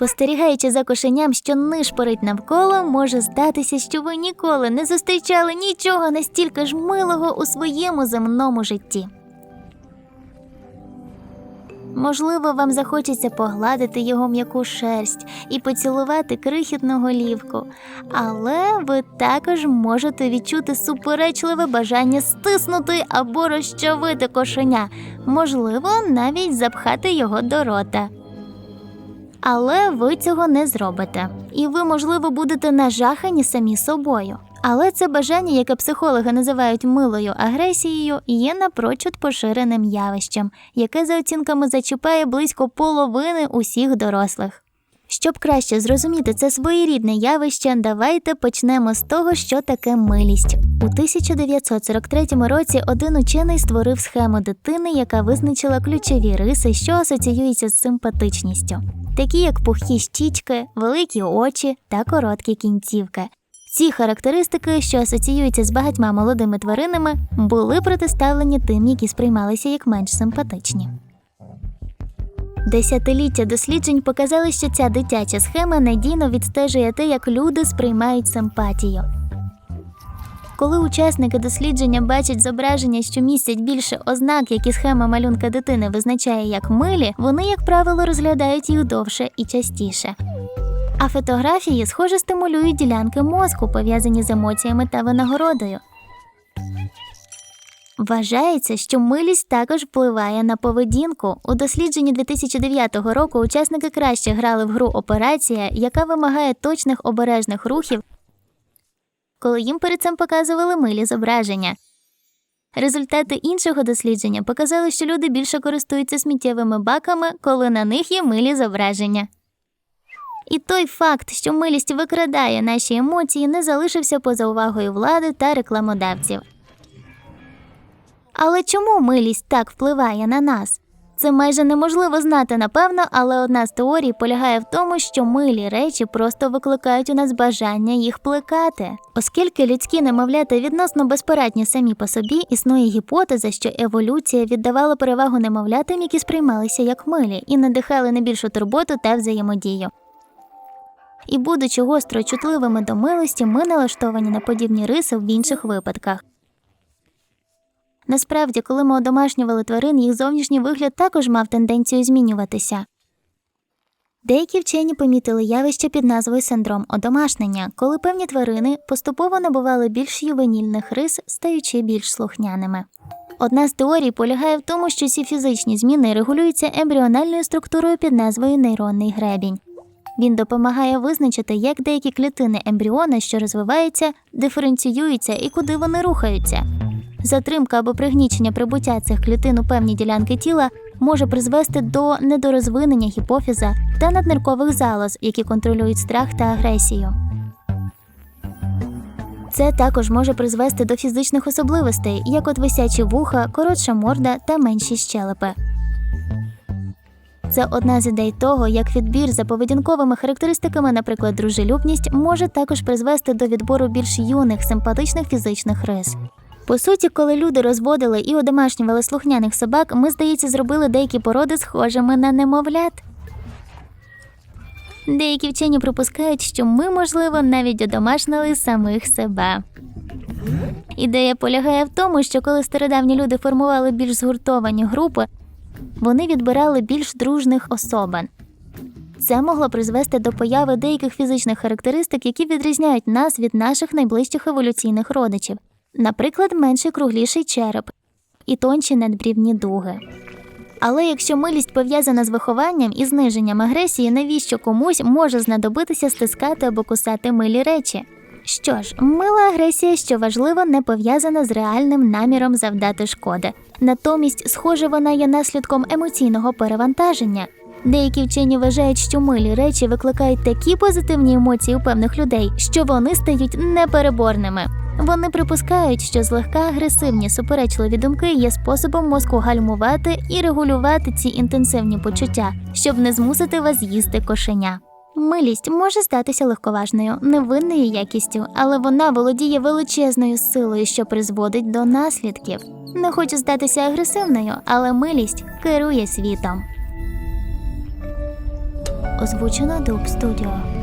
Спостерігаючи за кошеням, що нишпорить навколо, може здатися, що ви ніколи не зустрічали нічого настільки ж милого у своєму земному житті. Можливо, вам захочеться погладити його м'яку шерсть і поцілувати крихітну голівку, але ви також можете відчути суперечливе бажання стиснути або розчавити кошеня, можливо, навіть запхати його до рота. Але ви цього не зробите, і ви, можливо, будете нажахані самі собою. Але це бажання, яке психологи називають милою агресією, є напрочуд поширеним явищем, яке за оцінками зачіпає близько половини усіх дорослих. Щоб краще зрозуміти це своєрідне явище, давайте почнемо з того, що таке милість. У 1943 році один учений створив схему дитини, яка визначила ключові риси, що асоціюються з симпатичністю, такі як пухкі щічки, великі очі та короткі кінцівки. Ці характеристики, що асоціюються з багатьма молодими тваринами, були протиставлені тим, які сприймалися як менш симпатичні. Десятиліття досліджень показали, що ця дитяча схема надійно відстежує те, як люди сприймають симпатію. Коли учасники дослідження бачать зображення, що містять більше ознак, які схема малюнка дитини визначає як милі, вони, як правило, розглядають їх довше і частіше. А фотографії, схоже, стимулюють ділянки мозку, пов'язані з емоціями та винагородою. Вважається, що милість також впливає на поведінку. У дослідженні 2009 року учасники краще грали в гру операція, яка вимагає точних обережних рухів, коли їм перед цим показували милі зображення. Результати іншого дослідження показали, що люди більше користуються сміттєвими баками, коли на них є милі зображення. І той факт, що милість викрадає наші емоції, не залишився поза увагою влади та рекламодавців. Але чому милість так впливає на нас? Це майже неможливо знати напевно, але одна з теорій полягає в тому, що милі речі просто викликають у нас бажання їх плекати. Оскільки людські немовлята відносно безпорадні самі по собі, існує гіпотеза, що еволюція віддавала перевагу немовлятам, які сприймалися як милі, і надихали на більшу турботу та взаємодію. І, будучи гостро чутливими до милості, ми налаштовані на подібні риси в інших випадках. Насправді, коли ми одомашнювали тварин, їх зовнішній вигляд також мав тенденцію змінюватися. Деякі вчені помітили явище під назвою синдром одомашнення, коли певні тварини поступово набували більш ювенільних рис, стаючи більш слухняними. Одна з теорій полягає в тому, що ці фізичні зміни регулюються ембріональною структурою під назвою нейронний гребінь. Він допомагає визначити, як деякі клітини ембріона, що розвиваються, диференціюються і куди вони рухаються. Затримка або пригнічення прибуття цих клітин у певні ділянки тіла може призвести до недорозвинення гіпофіза та надниркових залоз, які контролюють страх та агресію. Це також може призвести до фізичних особливостей, як от висячі вуха, коротша морда та менші щелепи. Це одна з ідей того, як відбір за поведінковими характеристиками, наприклад, дружелюбність, може також призвести до відбору більш юних симпатичних фізичних рис. По суті, коли люди розводили і одомашнювали слухняних собак, ми, здається, зробили деякі породи схожими на немовлят. Деякі вчені припускають, що ми, можливо, навіть одомашнили самих себе. Ідея полягає в тому, що коли стародавні люди формували більш згуртовані групи, вони відбирали більш дружних особин. Це могло призвести до появи деяких фізичних характеристик, які відрізняють нас від наших найближчих еволюційних родичів, наприклад, менший кругліший череп і тонші надбрівні дуги. Але якщо милість пов'язана з вихованням і зниженням агресії, навіщо комусь може знадобитися стискати або кусати милі речі? Що ж, мила агресія, що важливо, не пов'язана з реальним наміром завдати шкоди. Натомість, схоже, вона є наслідком емоційного перевантаження. Деякі вчені вважають, що милі речі викликають такі позитивні емоції у певних людей, що вони стають непереборними. Вони припускають, що злегка агресивні суперечливі думки є способом мозку гальмувати і регулювати ці інтенсивні почуття, щоб не змусити вас їсти кошеня. Милість може здатися легковажною, невинною якістю, але вона володіє величезною силою, що призводить до наслідків. Не хочу здатися агресивною, але милість керує світом. Озвучено Дуб Студіо.